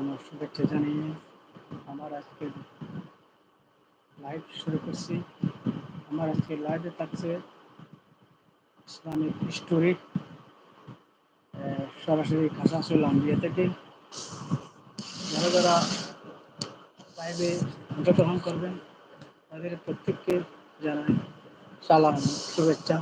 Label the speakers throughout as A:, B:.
A: আমার শুভেচ্ছা জানিয়ে আমার আজকে লাইভ শুরু করছি। আমার আজকে লাইভে থাকছে ইসলামিক স্টোরি সরাসরি খাসাসুল আম্বিয়া থেকে। যারা যারা লাইভে অংশগ্রহণ করবেন, তাদের প্রত্যেককে জানাই সালাম, শুভেচ্ছা।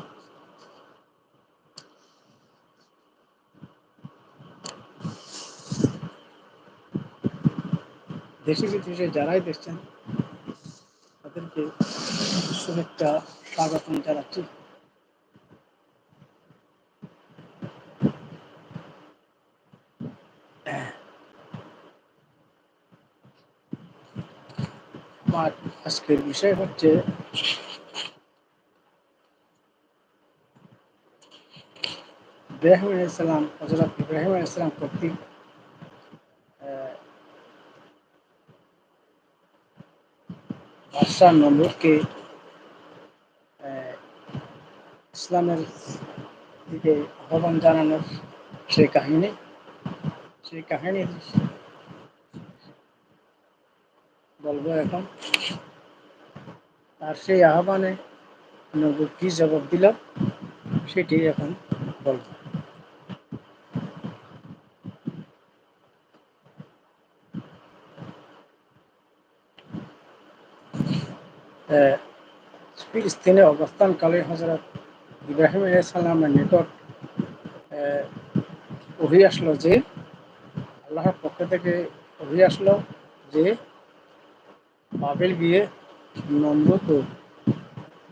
A: দেশে বিদেশে যারাই দেখছেন, তাদেরকে শুভেচ্ছা, স্বাগতম জানাচ্ছি। আজকের বিষয় হচ্ছে, ইব্রাহিম আলাইসালাম হজরত ইব্রাহিম আলাইসালাম কর্তৃক বাদশাহ নমরুদকে ইসলামের দিকে আহ্বান জানানোর সেই কাহিনী। সেই কাহিনী বলব এখন। আর সেই আহ্বানে নবুর কি জবাব দিল, সেটি এখন বলব। ফিলিস্তিনে অবস্থানকালে হজরত ইব্রাহিম সাল্লামের নিকট অভি আসলো যে, আল্লাহর পক্ষ থেকে অভি আসলো যে, বাবেল গিয়ে নম্রত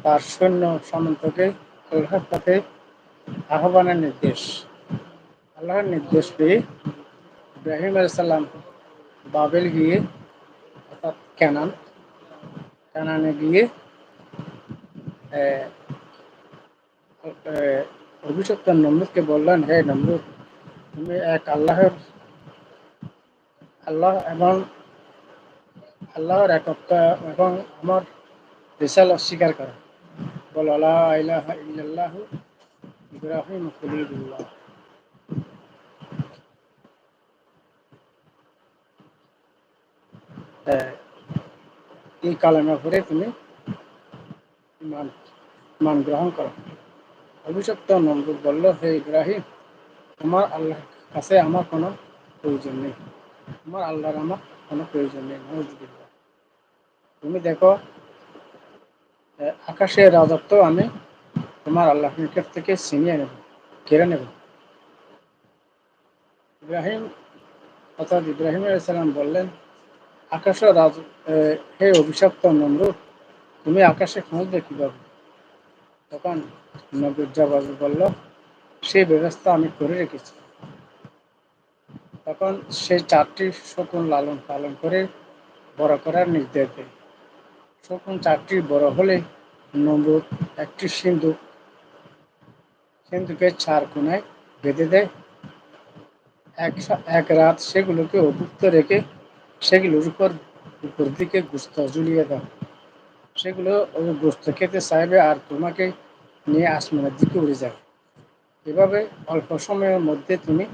A: তার সৈন্য সামন্তকে আল্লাহর পথে আহ্বানের নির্দেশ। আল্লাহর নির্দেশ পেয়ে ইব্রাহিম আলাইসাল্লাম বাবেল গিয়ে অর্থাৎ ক্যানান ক্যানানে গিয়ে অভিশপ্ত নমরুদকে বললেন, হে নমরুদ, তুমি এক আল্লাহর, আল্লাহ এবং আল্লাহর একত্র এবং আমার রিসাল অস্বীকার করে। বল আল্লাহ ইল্লাল্লাহু ইব্রাহিম খলিলুল্লাহ। এই কালেমা পড়ে তুমি মান মান গ্রহণ করো। অভিশপ্ত নমরুদ বলল, হে ইব্রাহিম আমার আল্লাহর কাছে আমার কোনো প্রয়োজন নেই। আমার আল্লাহর আমার কোনো প্রয়োজন নেই তুমি দেখো আকাশের রাজত্ব আমি তোমার আল্লাহ নিকট থেকে ছিনিয়ে নেব, কেড়ে নেব। ইব্রাহিম, অর্থাৎ ইব্রাহিম আলাইসালাম বললেন আকাশে রাজ হে অভিশপ্ত নমরুদ তুমি আকাশে খুঁজবে কীভাবে? তখন নবুজ্জাবাবু বলল সেই ব্যবস্থা আমি করে রেখেছি। তখন সেই চারটি শকুন লালন পালন করে বড় করার নির্দেশ দেয়। শকুন চারটি বড় হলে নমরুদ একটি সিন্ধুক সিন্ধুকে চার কোনায় বেঁধে দেয়। এক এক রাত সেগুলোকে অভুক্ত রেখে সেগুলোর উপর উপর দিকে গুস্ত ঝুলিয়ে দাও। সেগুলো গোস্ত খেতে চাইবে আর তোমাকে নিয়ে আসমানের দিকে উড়ে যাবে। এভাবে অল্প সময়ের মধ্যে তুমি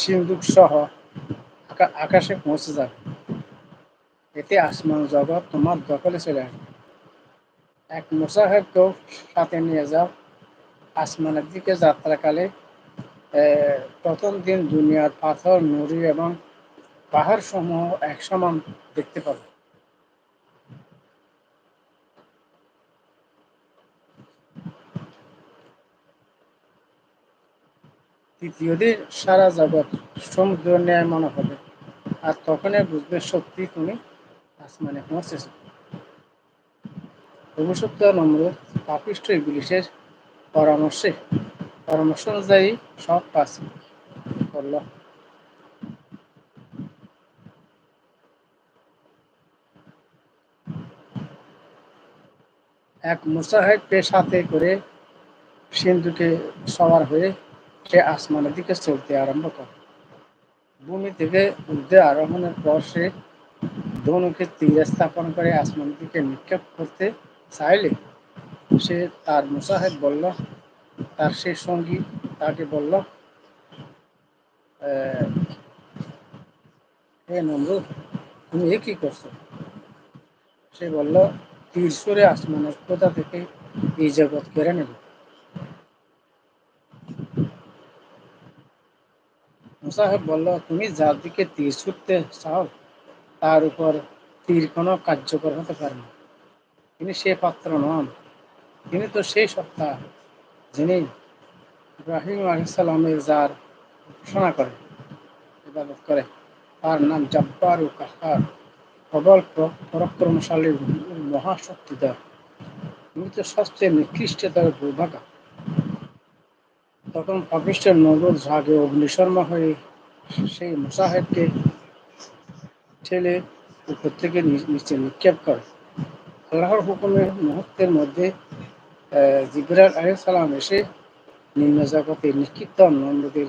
A: সিন্ধুক সহ আকাশে পৌঁছে যাবে। এতে আসমান জগৎ তোমার দখলে চলে আসবে। এক মুসাহেবকেও সাথে নিয়ে যাও। আসমানের দিকে যাত্রাকালে প্রথম দিন দুনিয়ার পাথর, নুড়ি এবং পাহাড় সমূহ এক সমান দেখতে পাবে। তৃতীয় দিন সারা জগৎ সমুদ্র ন্যায় মনে হবে। আর তখনই বুঝবে সত্যি তুমি আসমানে পৌঁছেছ। অভিশপ্ত নম্র পাপিষ্ট ইংলিশের পরামর্শে। পরামর্শ অনুযায়ী সব কাজ করল এক মুসাহেবকে সাথে করে সিন্ধুকে সবার হয়ে সে আসমানের দিকে চলতে আরম্ভ করে। ভূমি থেকে ঊর্ধ্বে আরোহণের পর সে ধনুকে তীর স্থাপন করে আসমানের দিকে নিক্ষেপ করতে চাইলে সে তার মুসাহেব বলল, তার সে সঙ্গী তাকে বলল হে নমরুদ, তুমি এ কি করছ? সে বলল সরে আসমানের থেকে এই জগৎ কেড়ে নেব। মুসাহেব বলল, তুমি যার দিকে তীর ছুটতে চাও, তার উপর তীর কোনো কার্যকর হতে পারে না। তিনি সে পাত্র নন। তিনি তো সেই সত্তা যিনি ইব্রাহিম আলাইসাল্লামের যার ঘোষণা করে ইবাদত করে তার নাম জব্বার ও কাহার। প্রবল পরাক্রমশালী মহাশক্তিধর তুমি তো সবচেয়ে নিকৃষ্টতর দুর্ভাগা তখন পাপিষ্টের নগর ঝাগে অগ্নিশর্মা হয়ে সেই মুসাহেবকে ঠেলে উপর থেকে নিচে নিক্ষেপ করে। আল্লাহর হুকুমের মুহূর্তের মধ্যে জিবরাল আলাইহিস সালাম এসে নিম্ন জগতে নিক্ষিপ্ত নন্দদের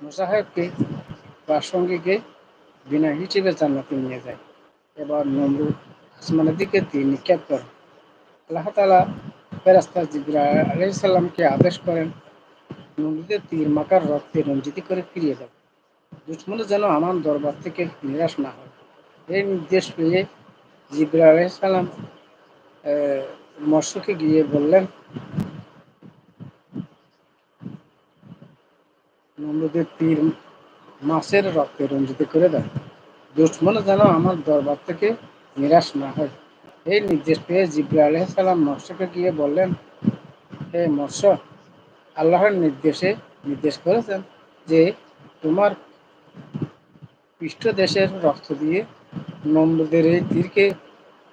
A: মুসাহেবকে প্রাসঙ্গিকে বিনা হিসেবে জান্নাতে নিয়ে যায়। এবার নমরুদ আসমানের দিকে তীর নিক্ষেপ করে আল্লাহ তালা ফেরাস্তা জিবরা আলাইসাল্লামকে আদেশ করেন নমরুদের তীর মাকার রক্তে রঞ্জিত করে ফিরিয়ে দেয় দুশ্মন যেন আমার দরবার থেকে নিরাশ না হয়। এই নির্দেশ পেয়ে জিবরা আলাইসাল্লাম মৎস্যকে গিয়ে বললেন, নমরুদের তীর মাছের রক্তে রঞ্জিত করে দেয় দুশ্মন যেন আমার দরবার থেকে নিরাশ না হয়। এই নির্দেশ পেয়ে জিব্রা আলহাম মৎস্যকে গিয়ে বললেন, হে মৎস্য, আল্লাহর নির্দেশে নির্দেশ করেছেন যে তোমার পৃষ্ঠদেশের রক্ত দিয়ে নমরুদের এই তীরকে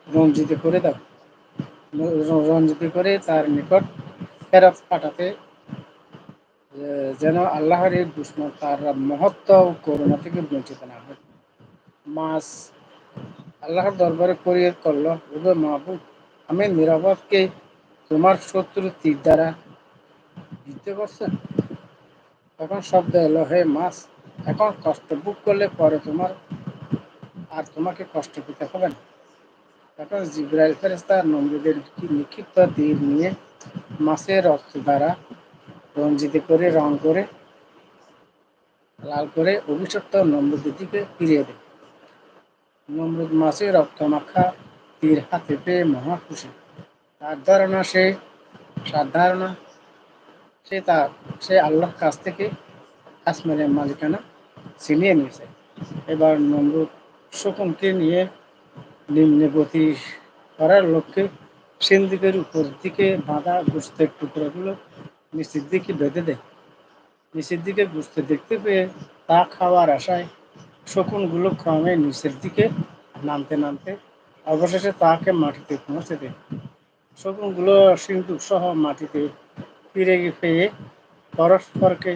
A: রঞ্জিত করে দাও। রঞ্জিত করে তার নিকট ফেরত পাঠাতে যেন আল্লাহর এই দুশ্মন তার মহত্ব ও করুণা থেকে বঞ্চিত না হয়। মাছ আল্লাহর দরবারে ফরিয়াদ করল। ওগো মাহবুব, আমি নিরাপদকে তোমার শত্রু তীর দ্বারা দিতে পারছেন? তখন শব্দ এলো, হে মাছ, এখন কষ্ট বুক করলে পরে তোমার আর তোমাকে কষ্ট পেতে হবে না। তখন জিব্রাইল ফেরেস্তা নমরুদের কি নিক্ষিপ্ত তীর নিয়ে মাছের রক্ত দ্বারা রঞ্জিত করে, রং করে, লাল করে অভিশপ্ত নমরুদের দিকে ফিরিয়ে দেয়। নমরুদ মাছের রক্ত মাখা তীর হাতে পেয়ে মহা খুশি। তার ধারণা সে সার ধারণা সে তার, সে আল্লাহর কাছ থেকে আসমানের মালিকানা ছিনিয়ে নিয়েছে। এবার নমরুদ শকুনকে নিয়ে নিম্নে গতি করার লক্ষ্যে সিন্দিকের উপর দিকে বাঁধা গোস্তের টুকরোগুলো নিচের দিকে বেঁধে দেয়। নিচের দিকে গোস্ত দেখতে পেয়ে তা খাওয়ার আশায় শকুনগুলো ক্রমে নিচের দিকে নামতে নামতে অবশেষে তাকে মাটিতে পৌঁছে দেয়। শকুনগুলো সিন্ধুক সহ মাটিতে ফিরে পেয়ে পরস্পরকে,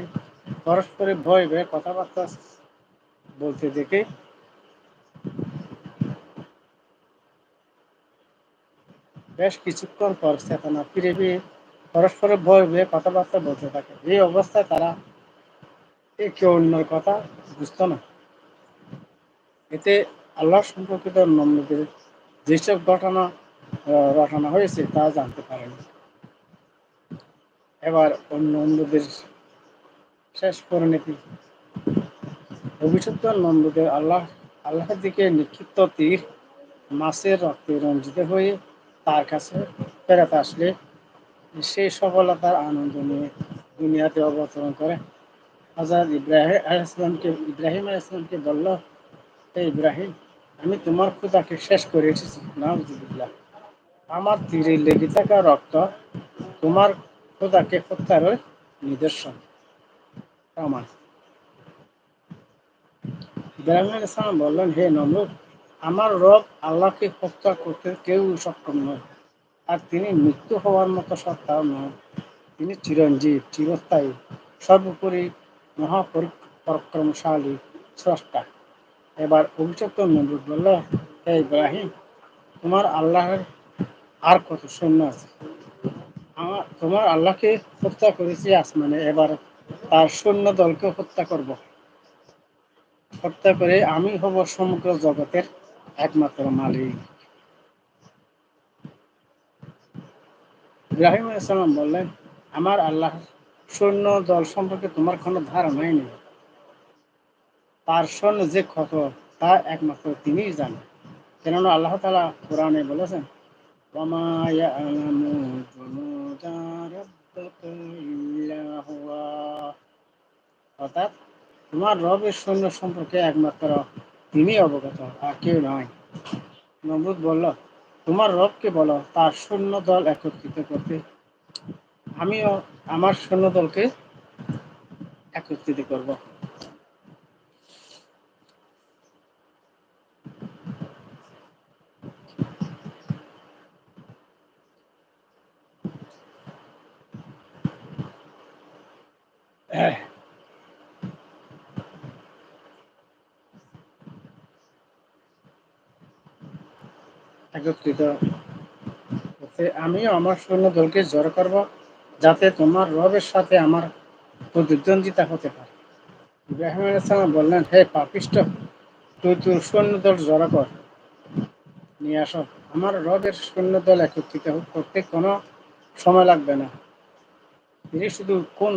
A: পরস্পরে ভয় ভয়ে কথাবার্তা বলতে দেখে বেশ কিছুক্ষণ পর চেতনা ফিরে পেয়ে পরস্পরে ভয় ভয়ে কথাবার্তা বলতে থাকে। এই অবস্থায় তারা একে অন্যের কথা বুঝতো না। এতে আল্লাহ সম্পর্কিত নম্রদের যেসব ঘটনা আহ, হয়েছে তা জানতে পারেন। এবার অন্য অন্যদের শেষ পরিণতি। অভিযুক্ত নন্দদের আল্লাহ আল্লাহর দিকে নিক্ষিপ্ত তীর মাছের রক্তে রঞ্জিত হয়ে তার কাছে ফেরত আসলে সেই সফলতার আনন্দ নিয়ে দুনিয়াতে অবতরণ করে। হজরত ইব্রাহিম আলাইসলামকে ইব্রাহিম আলাইসলামকে বলল ইব্রাহিম, আমি তোমার ক্ষুদাকে শেষ করে এসেছি। নাউজুবিল্লাহ আমার তীরে লেগে থাকা রক্ত তোমার খোদাকে হত্যার নিদর্শন। প্রমাণ ইব্রাহিম আলাইসালাম বললেন, হে নমরুদ, আমার রব আল্লাহকে হত্যা করতে কেউ সক্ষম নয়, আর তিনি মৃত্যু হওয়ার মতো সত্তাও নয়। তিনি চিরঞ্জীব, চিরস্থায়ী, সর্বোপরি মহাপরাক্রমশালী, স্রষ্টা। এবার অভিযুক্ত নমরুদ বলল, হে ইব্রাহিম, তোমার আল্লাহর আর কত সৈন্য আছে? আমার, তোমার আল্লাহকে হত্যা করেছি আসমানে, এবার তার সৈন্য দলকে হত্যা করব। হত্যা করে আমি হব সমগ্র জগতের একমাত্র মালিক। ইব্রাহিম আলাইসালাম বললেন, আমার আল্লাহ সৈন্য দল সম্পর্কে তোমার কোনো ধারণাই নেই। তার যে ক্ষত, তা একমাত্র তিনিই জানেন। কেননা আল্লাহ তালা কোরআনে বলেছেন অর্থাৎ তোমার রবের সৈন্য সম্পর্কে একমাত্র তিনি অবগত, আর কেউ নয়। নমরুদ বলল, তোমার রবকে বলো, তার সৈন্য দল একত্রিত করতে। আমিও আমার সৈন্য দলকে একত্রিত করব। একত্রিত করতে আমিও আমার সৈন্য দলকে জড়ো করব যাতে তোমার রবের সাথে আমার প্রতিদ্বন্দ্বিতা হতে পারে। ইব্রাহিম আলাইসালাম বললেন, হে পাপিষ্ট তুই তোর সৈন্য দল জড়ো কর। নিয়ে আসো। আমার রবের সৈন্য দল একত্রিত করতে কোনো সময় লাগবে না। তিনি শুধু কোন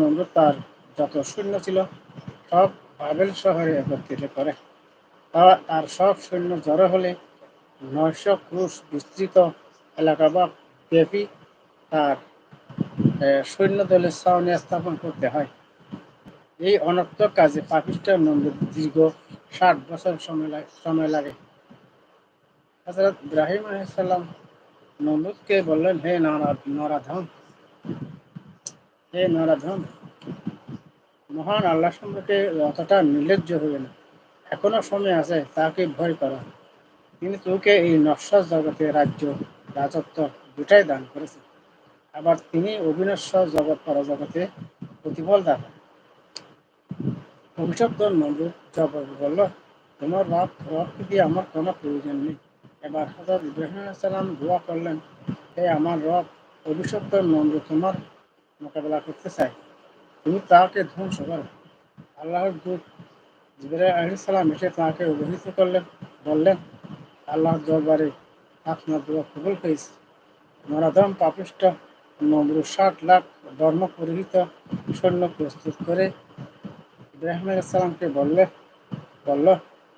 A: নম্বর তার যত সৈন্য ছিল, সব বাবেল শহরে একত্রিত করে। তার সব সৈন্য জড়ো হলে নয়শো ক্রুশ বিস্তৃত এলাকা বা ব্যাপী তার সৈন্য দলের ছাউনি স্থাপন করতে হয়। এই অনর্থক কাজে পাপিষ্ট নন্দীর দীর্ঘ ষাট বছর সময় সময় লাগে। হজরত ইব্রাহিম আলাইসাল্লাম নমরুদকে বললেন, হে নরাধম হে নরাধম মহান আল্লাহ সম্পর্কে অতটা নির্লজ্জ হবে না। এখনও সময় আছে তাকে ভয় করা। তিনি তোকে এই নশ্বর জগতে রাজ্য, রাজত্ব দুটাই দান করেছে। আবার তিনি অবিনশ্বর জগৎ পরজগতে প্রতিফল দান অভিশপ্ত নমরুদ জবাব বলল, তোমার রব রবকে আমার কোনো প্রয়োজন নেই। এবার হজরত ইব্রাহিম সালাম দোয়া করলেন, হে আমার রব অভিশপ্ত নমরুদ তোমার মোকাবেলা করতে চাই তুমি তাকে ধ্বংস করো। আল্লাহর দূত আলাইহিস সালাম এসে তাকে অভিহিত করলেন, বললেন আল্লাহ দরবারে আপনার দোয়া কবুল হয়েছে নরাধম পাপিষ্ট নমরু ষাট লাখ ধর্ম পরিহিত সৈন্য প্রস্তুত করে ইব্রাহিম আলাইসালামকে বললে, বলল,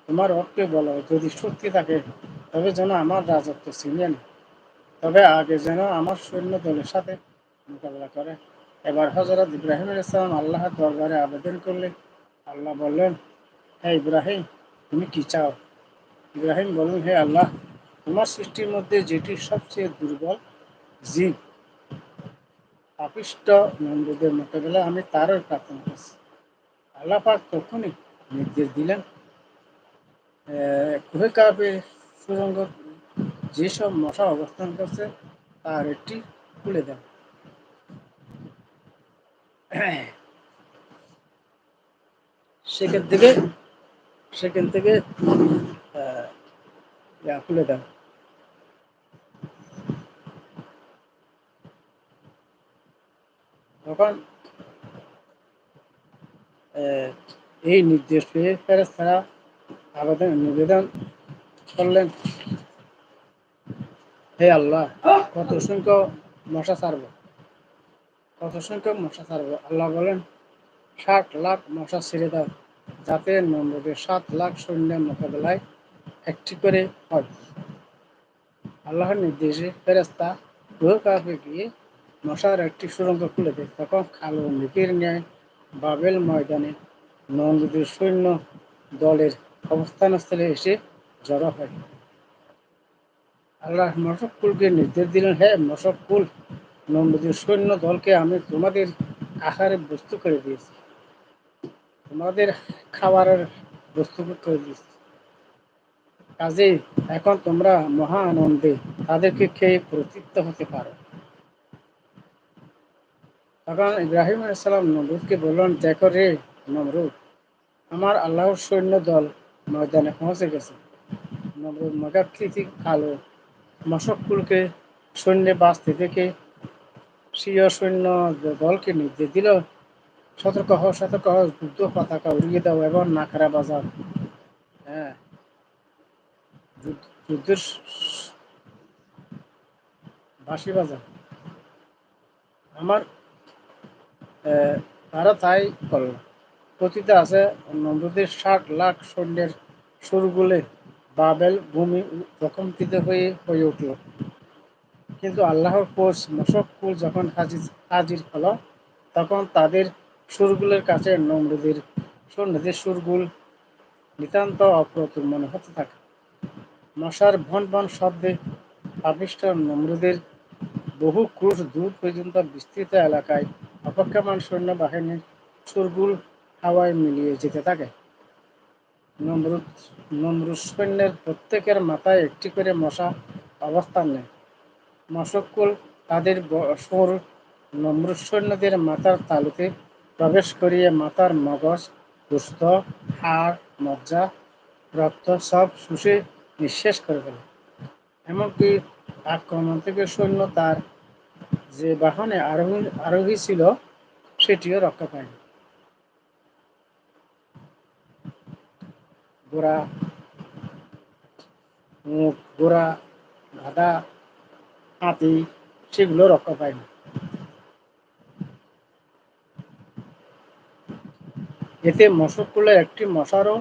A: তোমার রবকে বলো, যদি সত্যি থাকে, তবে যেন আমার রাজত্ব ছিলেন তবে আগে যেন আমার সৈন্য দলের সাথে মোকাবেলা করে। এবার হজরত ইব্রাহিম আলাইসালাম আল্লাহর দরবারে আবেদন করলে আল্লাহ বললেন, হে ইব্রাহিম, তুমি কি চাও? ইব্রাহিম বললেন, হে আল্লাহ, তোমার সৃষ্টির মধ্যে যেটি সবচেয়ে দুর্বল জীব পাপিষ্ট নন্দীদের মোকাবেলা আমি তারও প্রার্থনা করছি। আল্লাহ পাক তখনই নির্দেশ দিলেন কুহে কাবে সুরঙ্গ যেসব মশা অবস্থান করছে, তার একটি খুলে দেন। সেখান থেকে সেখান থেকে খুলে দেন তখন এই নির্দেশ পেয়ে তারা আবেদন, নিবেদন করলেন। হে আল্লাহ, কত সংখ্য মশা ছাড়ব। কত সংখ্যক মশা ছাড়ব? আল্লাহ বলেন, ষাট লাখ মশা ছেড়ে দাও, যাতে নম্বরের সাত লাখ সৈন্যের মোকাবেলায় একটি করে হয়। আল্লাহর নির্দেশে ফেরেস্তা গুহ কাপে গিয়ে মশার একটি সুরঙ্গ খুলে দেয়। তখন খালো নিকির ন্যায় বাবেল ময়দানে নন্দীদের সৈন্য দলের অবস্থানস্থলে এসে জড়ো হয়। আল্লাহ মশকুলকে নির্দেশ দিলেন হ্যাঁ মশকুল সৈন্য দলকে আমি তোমাদের আহারে বস্তু করে দিয়েছি। তোমাদের খাবারের বস্তু করে দিয়েছি। কাজেই এখন তোমরা মহা আনন্দে তাদেরকে খেয়ে প্রতৃপ্ত হতে পারো। তখন ইব্রাহিম আলাইসালাম নমরুদকে বললেন, দেখো রে নমরুদ, আমার আল্লাহর সৈন্য দল ময়দানে পৌঁছে গেছে। নমরুদ মগাকৃতি কালো মশককুলকে সৈন্যে বাঁচতে থেকে সিয় সৈন্য দলকে নির্দেশ দিল। সতর্ক হও সতর্ক হও যুদ্ধ পতাকা উড়িয়ে দাও এবং নাকারা বাজার হ্যাঁ। যুদ্ধের বাঁশি বাজার আমার তারা তাই করল। কথিত আছে নমরুদের ষাট লাখ সৈন্যের সুরগুলে। বাবেল ভূমি প্রকম্পিত হয়ে হয়ে উঠল। কিন্তু আল্লাহর কোচ মশকুল যখন হাজির হাজির হলো, তখন তাদের সুরগুলের কাছে নমরুদের, সৈন্যদের সুরগুল নিতান্ত অপ্রতুল মনে হতে থাকে। মশার ভন ভন শব্দে আবিষ্ট নমরুদের বহু ক্রুশ দূর পর্যন্ত বিস্তৃত এলাকায় অপেক্ষমান সৈন্যবাহিনীর সুরগুল হাওয়ায় মিলিয়ে যেতে থাকে। নমরুদ নমরুদ সৈন্যের প্রত্যেকের মাথায় একটি করে মশা অবস্থান নেয়। মশকুল তাদের সুর নমরুদ সৈন্যদের মাথার তালুতে প্রবেশ করিয়ে মাথার মগজ, দুস্থ, হাড়, মজ্জা, রক্ত সব শুষে নিঃশেষ করে ফেলে। এমনকি আক্রমণ থেকে সৈন্য তার যে বাহনে আরোহী আরোহী ছিল, সেটিও রক্ষা পায়নি। ঘোড়া উঁট ঘোড়া গাধা হাতি সেগুলো রক্ষা পায়নি এতে মশকগুলোর একটি মশারও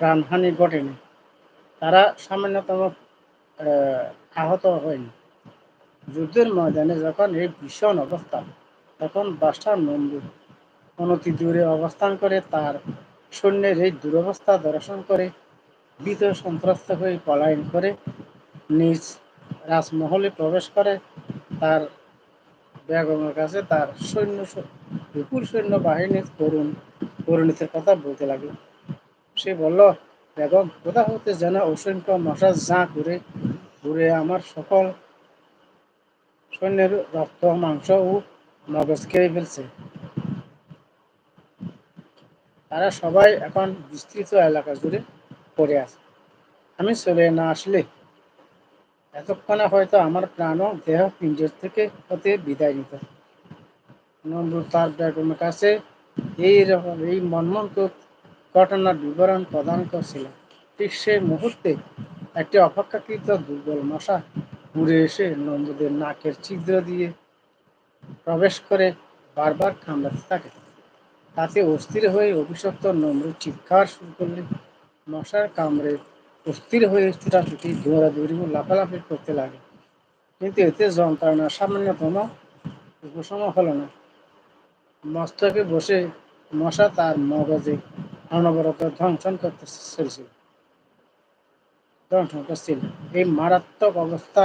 A: প্রাণহানি ঘটেনি। তারা সামান্যতম আহত হয়নি। যুদ্ধের ময়দানে যখন এই ভীষণ অবস্থা, তখন বাদশাহ নন্দু অনতি দূরে অবস্থান করে তার সৈন্যের এই দুরবস্থা দর্শন করে ভীত সন্ত্রস্ত হয়ে পলায়ন করে নিজ রাজমহলে প্রবেশ করে, তার বেগমের কাছে তার সৈন্য বিপুল সৈন্য বাহিনীর করুণ পরিণতির কথা বলতে লাগে সে বলল, বেগম, কোথা হতে যেন অসংখ্য মশা যা করে ঘুরে আমার সকল সৈন্যের রক্ত, মাংস ও মগজ খেয়ে ফেলছে। তারা সবাই এখন বিস্তৃত এলাকা জুড়ে পড়ে আছে। আমি চলে না আসলে এতক্ষণে হয়তো আমার প্রাণও দেহ পিঞ্জর থেকে হতে বিদায় নিত। নন্দুর তার বেগমের কাছে এই রকম, এই মনমন্ত ঘটনার বিবরণ প্রদান করছিল। ঠিক সেই মুহূর্তে একটি অপেক্ষাকৃত দুর্বল মশা উড়ে এসে নন্দদের নাকের ছিদ্র দিয়ে প্রবেশ করে বারবার কামড়াতে থাকে। তাতে অস্থির হয়ে অভিশপ্ত নম্র চিৎকার শুরু করলে মশার কামড়ে অস্থির হয়ে ছুটাছুটি দৌড়াদৌড়ি ও লাফালাফি করতে লাগে। কিন্তু এতে যন্ত্রণা সামান্যতম, উপশম হলো না। মস্তকে বসে মশা তার মগজে অনবরত ধ্বংসন করতে চলছিল ধ্বংসন করছিল। এই মারাত্মক অবস্থা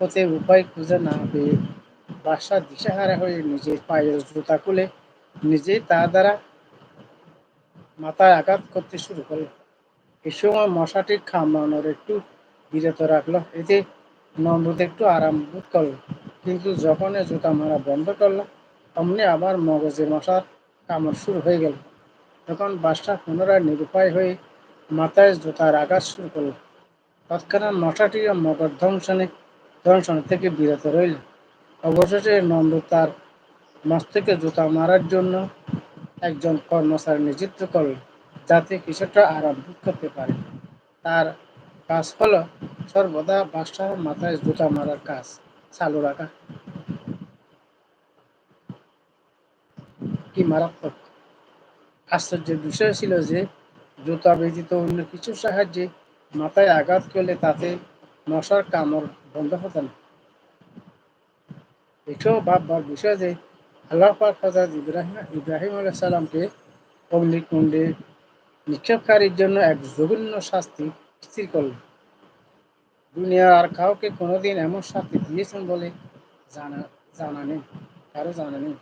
A: হতে উপায় খুঁজে না পেয়ে বাসা দিশাহারা হয়ে নিজের পায়ের জুতা খুলে নিজেই তা দ্বারা মাথায় আঘাত করতে শুরু করল এই সময় মশাটি খামানোর একটু বিরত রাখল। এতে নন্দুত একটু আরাম বোধ করল। কিন্তু যখন জুতা মারা বন্ধ করল, অমনি আবার মগজে মশার কামড় শুরু হয়ে গেল। তখন বাসটা পুনরায় নিরুপায় হয়ে মাথায় জুতার আঘাত শুরু করল। তৎক্ষণাৎ মশাটিও মগজ ধ্বংসনে, ধ্বংসন থেকে বিরত রইল। অবশেষে নন্দ তার মস্তকে জুতা মারার জন্য একজন কর্মচারী নিযুক্ত করল। যাতে কিছুটা আরাম করতে পারে। তার কাজ হলো সর্বদা বাদশাহ মাথায় জুতা মারার কাজ। চালু রাখা। কি মারাত্মক। আশ্চর্যের বিষয় ছিল যে, জুতা ব্যতীত অন্য কিছুর সাহায্যে মাথায় আঘাত করলে তাতে মশার কামড় বন্ধ হতো না। এটাও ভাববার বিষয় যে, আল্লাহ পাক হজরত ইব্রাহিম ইব্রাহিম আলাহ সাল্লামকে অগ্নিকুণ্ডে নিক্ষেপকারীর জন্য এক জঘন্য শাস্তি স্থির করলেন দুনিয়ার আর কাউকে কোনোদিন এমন শাস্তি দিয়েছেন বলে জানা জানা নেই, কারও জানা নেই।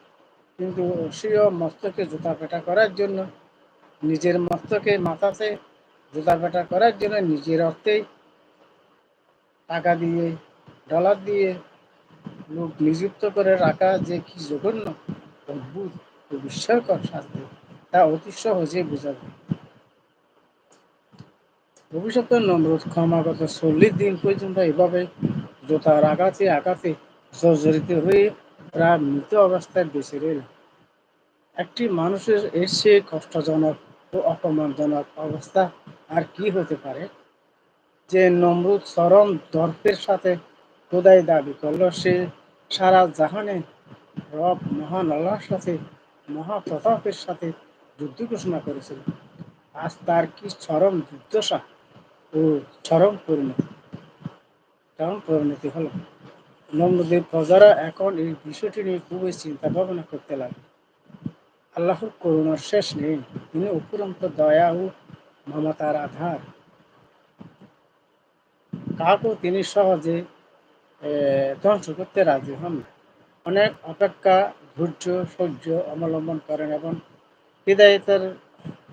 A: কিন্তু সেও মস্তকে জুতা পেটা করার জন্য, নিজের মস্তকে মাথাতে জুতা পেটা করার জন্য নিজের অর্থেই টাকা দিয়ে, ডলার দিয়ে লোক নিযুক্ত করে রাখা যে কি জঘন্য, অদ্ভুত ও বিস্ময়কর শাস্তি, তা অতি সহজে বোঝা যায়। ভবিষ্যতে নম্রত ক্ষমাগত চল্লিশ দিন পর্যন্ত এভাবে জোতার আঘাতে আঘাতে জর্জরিত হয়ে প্রায় মৃত অবস্থায় বেঁচে রইল। একটি মানুষের চেয়ে কষ্টজনক ও অপমানজনক অবস্থা আর কি হতে পারে? যে নমরুদ চরম দর্পের সাথে খোদাই দাবি করল, সে সারা জাহানে রব মহান আল্লাহর সাথে, মহাপ্রতাপের সাথে যুদ্ধ ঘোষণা করেছিল। আজ তার কি চরম দুর্দশা? ও চরম পরিণতি। চরম পরিণতি হলো। নমরুদের প্রজারা এখন এই বিষয়টি নিয়ে খুবই চিন্তা ভাবনা করতে লাগে আল্লাহর করুণার শেষ নেই। তিনি উপরন্ত দয়া ও মমতার আধার। তিনি সহজে ধ্বংস করতে রাজি হন অনেক অপেক্ষা ধৈর্য, সহ্য অবলম্বন করেন এবং হৃদায়তের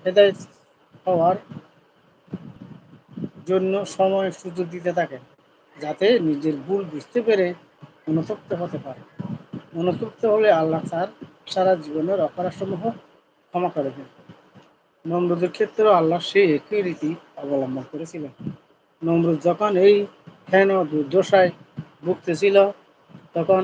A: হৃদায়ত হওয়ার জন্য সময় সুযোগ দিতে থাকেন যাতে নিজের ভুল বুঝতে পেরে অনুতপ্ত হতে পারে। অনুতপ্ত হলে আল্লাহ তার সারা জীবনের অপরাধসমূহ ক্ষমা করে দেন। নমরুদের ক্ষেত্রেও আল্লাহ সেই একই রীতি অবলম্বন করেছিলেন। নমরুদ যখন এই হেন দুর্দশায় ভুগতেছিল, তখন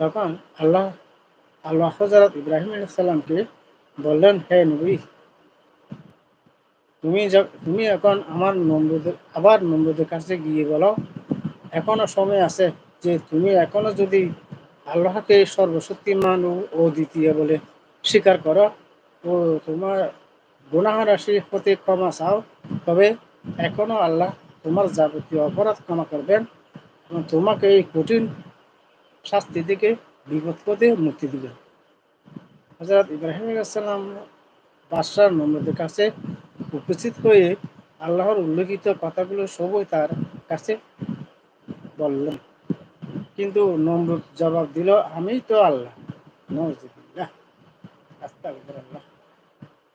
A: তখন আল্লাহ আল্লাহ হজরত ইব্রাহিম আলাইসাল্লামকে বললেন, হে নবী, তুমি তুমি এখন আমার নম্রদের আবার নম্রদের কাছে গিয়ে বলো, এখনও সময় আছে যে তুমি এখনও যদি আল্লাহকে সর্বশক্তিমান ও দ্বিতীয় বলে স্বীকার করো ও তোমার গুনাহ রাশি হতে ক্ষমা চাও, তবে এখনও আল্লাহ তোমার যাবতীয় অপরাধ ক্ষমা করবেন তোমাকে এই কঠিন শাস্তি থেকে বিপদ পদে মুক্তি দিবেন হজরত ইব্রাহিম আসসালাম বাদশাহ নম্রদের কাছে উপস্থিত হয়ে আল্লাহর উল্লেখিত কথাগুলো সবই তার কাছে বললেন। কিন্তু নম্রত জবাব দিল, আমি তো আল্লাহ। আল্লাহ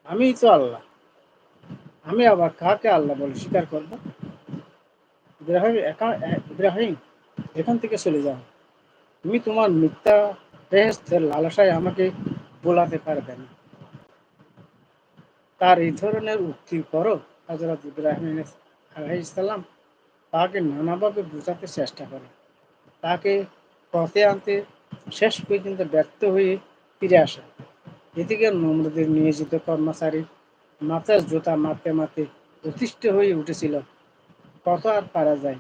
A: আমি তো আল্লাহ। আমি আবার কাকে আল্লাহ বলে স্বীকার করব? ইব্রাহিম ইব্রাহিম, এখান থেকে চলে যাও। তুমি তোমার মিথ্যা বেহেস্তের লালসায় আমাকে বোলাতে পারবে না। তার এই ধরনের উক্তি করো হজরত ইব্রাহিম আলাইসাল্লাম তাকে নানাভাবে বোঝাতে চেষ্টা করে। তাকে পথে আনতে শেষ পর্যন্ত ব্যর্থ হয়ে ফিরে আসে। এদিকে নমরুদের নিয়োজিত কর্মচারী মাথার জুতা মারতে মারতে অতিষ্ঠ হয়ে উঠেছিল। কত আর পারা যায়।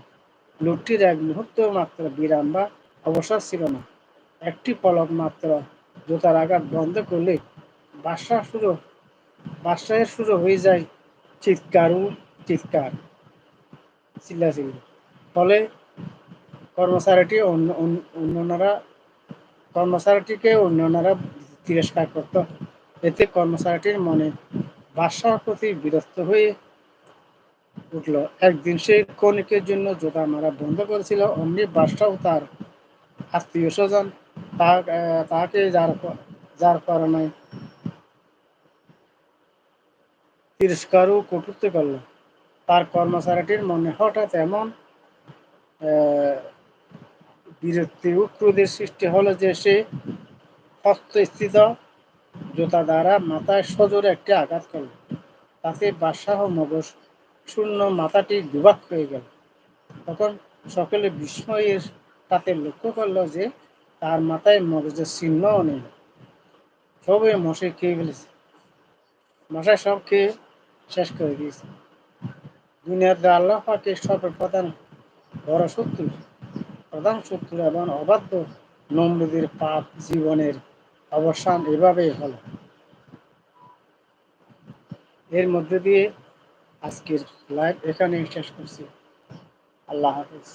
A: লোকটির এক মুহূর্ত মাত্র বিরাম বা অবসর ছিল না। একটি পলক মাত্র জুতার আঘাত বন্ধ করলে বাসা শুরু বাসায় শুরু হয়ে যায় চিৎকার চিৎকার। চিল্লাচিল্লি। ফলে কর্মচারীটি অন্য অন্যরা কর্মচারীটিকে অন্যরা তিরস্কার করত। এতে কর্মচারীটির মনে বাসার প্রতি বিরক্ত হয়ে উঠল। একদিন সে কণিকের জন্য জোতা মারা বন্ধ করেছিল, অমনি বাসাও তার আত্মীয় স্বজন তাকে যার যার কারণে তিরস্কার ও কটুত্ব করল। তার কর্মচারীটির মনে হঠাৎ এমন বিরক্তি ও ক্রোধের সৃষ্টি হলো যে সে হস্তস্থিত জোতা দ্বারা মাথায় সজোরে একটি আঘাত করল। তাতে বাদশাহ মগজ শূন্য মাথাটি দুবাক হয়ে গেল। তখন সকলে বিস্ময়ের তাতে লক্ষ্য করল যে তার মাথায় মগজের চিহ্নও নেই। সবে মশে খেয়ে ফেলেছে। মশাই সব খেয়ে শেষ করে দিয়েছে। দুনিয়াতে আল্লাহ পাকে সর্বপ্রধান বড় শত্রু, প্রধান শত্রু এবং অবাধ্য নম্রদের পাপ জীবনের অবসান এভাবেই হলো। এর মধ্যে দিয়ে আজকের লাইভ এখানেই শেষ করছি। আল্লাহ হাফিজ।